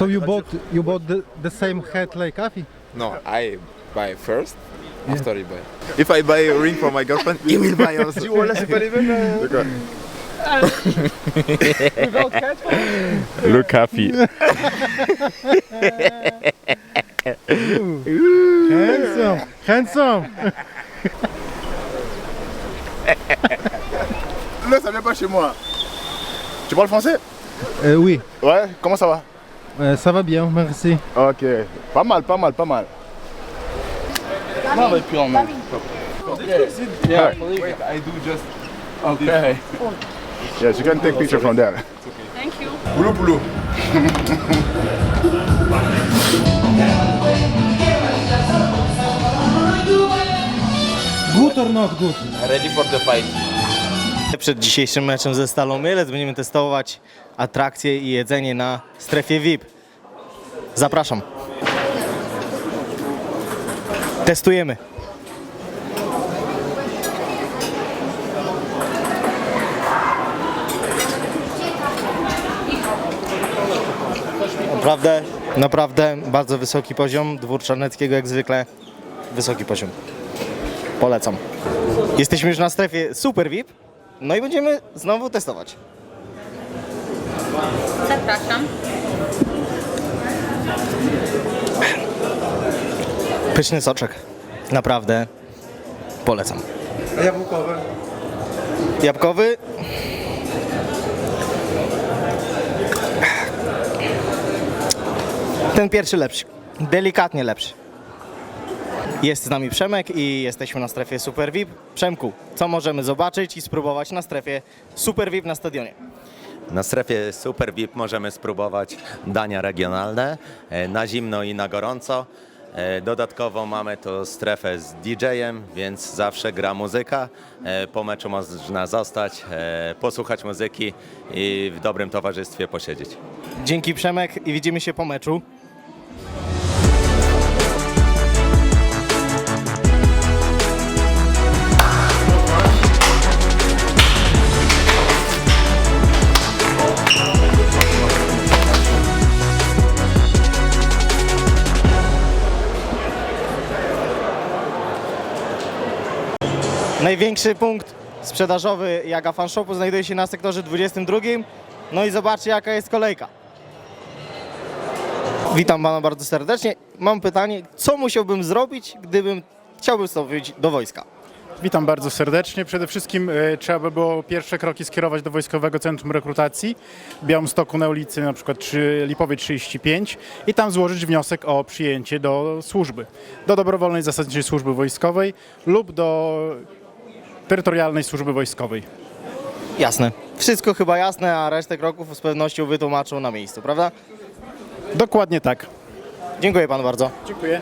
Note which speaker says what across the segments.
Speaker 1: So you bought you bought the, the same hat like Afi?
Speaker 2: No, I buy first, after you buy. If I buy a ring for my girlfriend, he will buy also. D'accord.
Speaker 3: Le Cafi.
Speaker 1: Handsome, handsome.
Speaker 4: Là, ça vient pas chez moi. Tu parles français?
Speaker 1: Euh, oui,
Speaker 4: Ouais, comment ça va?
Speaker 1: Euh, ça va bien, merci.
Speaker 4: Ok, pas mal, pas mal, pas mal. Puis on met.
Speaker 2: Yeah, wait, I do just.
Speaker 4: Okay. Yes, you can take picture from there.
Speaker 5: Thank you.
Speaker 4: Boulou, boulou.
Speaker 1: Good or not good?
Speaker 2: Ready for the fight.
Speaker 6: Przed dzisiejszym meczem ze Stalą Mielec będziemy testować atrakcje i jedzenie na strefie VIP. Zapraszam. Testujemy. Naprawdę, naprawdę bardzo wysoki poziom. Dwór Czarneckiego jak zwykle wysoki poziom. Polecam. Jesteśmy już na strefie Super VIP, no i będziemy znowu testować.
Speaker 5: Zapraszam.
Speaker 6: Pyszny soczek. Naprawdę polecam.
Speaker 1: A jabłkowe?
Speaker 6: Jabłkowy. Ten pierwszy lepszy. Delikatnie lepszy. Jest z nami Przemek i jesteśmy na strefie Super VIP. Przemku, co możemy zobaczyć i spróbować na strefie Super VIP na stadionie?
Speaker 7: Na strefie Super VIP możemy spróbować dania regionalne e, na zimno i na gorąco. E, Dodatkowo mamy tu strefę z DJ-em, więc zawsze gra muzyka. E, Po meczu można zostać, posłuchać muzyki i w dobrym towarzystwie posiedzieć.
Speaker 6: Dzięki Przemek i widzimy się po meczu. Największy punkt sprzedażowy Jaga Fan Shopu znajduje się na sektorze 22. No i zobaczcie jaka jest kolejka. Witam pana bardzo serdecznie. Mam pytanie, co musiałbym zrobić, gdybym chciałbym wstąpić do wojska?
Speaker 8: Witam bardzo serdecznie. Przede wszystkim e, trzeba by było pierwsze kroki skierować do Wojskowego Centrum Rekrutacji w Białymstoku na ulicy na przykład 3, Lipowej 35 i tam złożyć wniosek o przyjęcie do służby. Do dobrowolnej zasadniczej służby wojskowej lub do terytorialnej służby wojskowej.
Speaker 6: Jasne. Wszystko chyba jasne, a resztę kroków z pewnością wytłumaczą na miejscu, prawda?
Speaker 8: Dokładnie tak.
Speaker 6: Dziękuję panu bardzo.
Speaker 8: Dziękuję.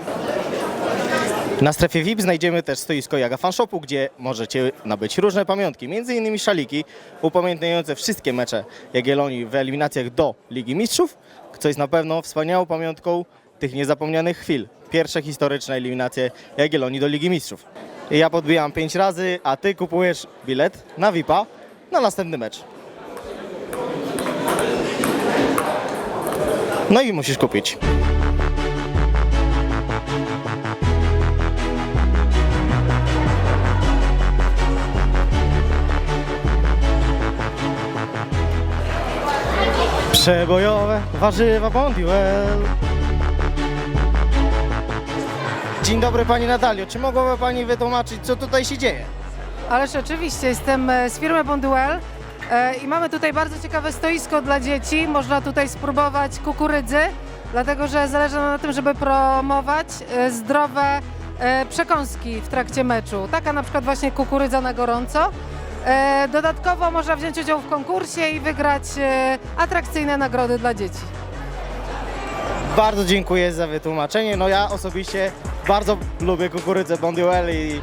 Speaker 6: Na strefie VIP znajdziemy też stoisko Jaga Fan Shopu, gdzie możecie nabyć różne pamiątki, m.in. szaliki upamiętniające wszystkie mecze Jagiellonii w eliminacjach do Ligi Mistrzów, co jest na pewno wspaniałą pamiątką tych niezapomnianych chwil. Pierwsze historyczne eliminacje Jagiellonii do Ligi Mistrzów. Ja podbijam 5 razy, a ty kupujesz bilet na VIP-a na następny mecz. No i musisz kupić. Przebojowe warzywa Bondiwell. Dzień dobry Pani Natalio. Czy mogłaby Pani wytłumaczyć, co tutaj się dzieje?
Speaker 9: Ależ oczywiście, jestem e, z firmy Bonduel e, i mamy tutaj bardzo ciekawe stoisko dla dzieci. Można tutaj spróbować kukurydzy, dlatego że zależy nam na tym, żeby promować e, zdrowe e, przekąski w trakcie meczu. Taka na przykład właśnie kukurydza na gorąco. E, Dodatkowo można wziąć udział w konkursie i wygrać e, atrakcyjne nagrody dla dzieci.
Speaker 6: Bardzo dziękuję za wytłumaczenie. No ja osobiście bardzo lubię kukurydzę Bondiuel i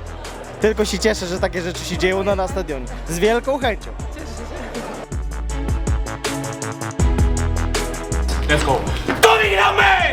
Speaker 6: tylko się cieszę, że takie rzeczy się dzieją na, na stadionie. Z wielką chęcią.
Speaker 5: Let's go. To wygramy!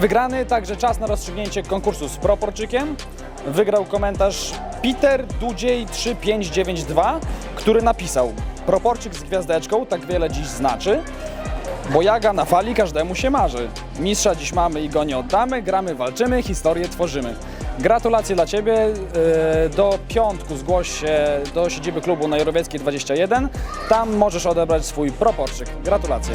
Speaker 5: Wygrany, także czas na rozstrzygnięcie konkursu z proporczykiem. Wygrał komentarz Peter Dudziej 3592, który napisał Proporczyk z gwiazdeczką tak wiele dziś znaczy, bo jaga na fali każdemu się marzy. Mistrza dziś mamy i go nie oddamy, gramy, walczymy, historię tworzymy. Gratulacje dla Ciebie. Yy, Do piątku zgłoś się do siedziby klubu na Jorowieckiej 21. Tam możesz odebrać swój proporczyk. Gratulacje.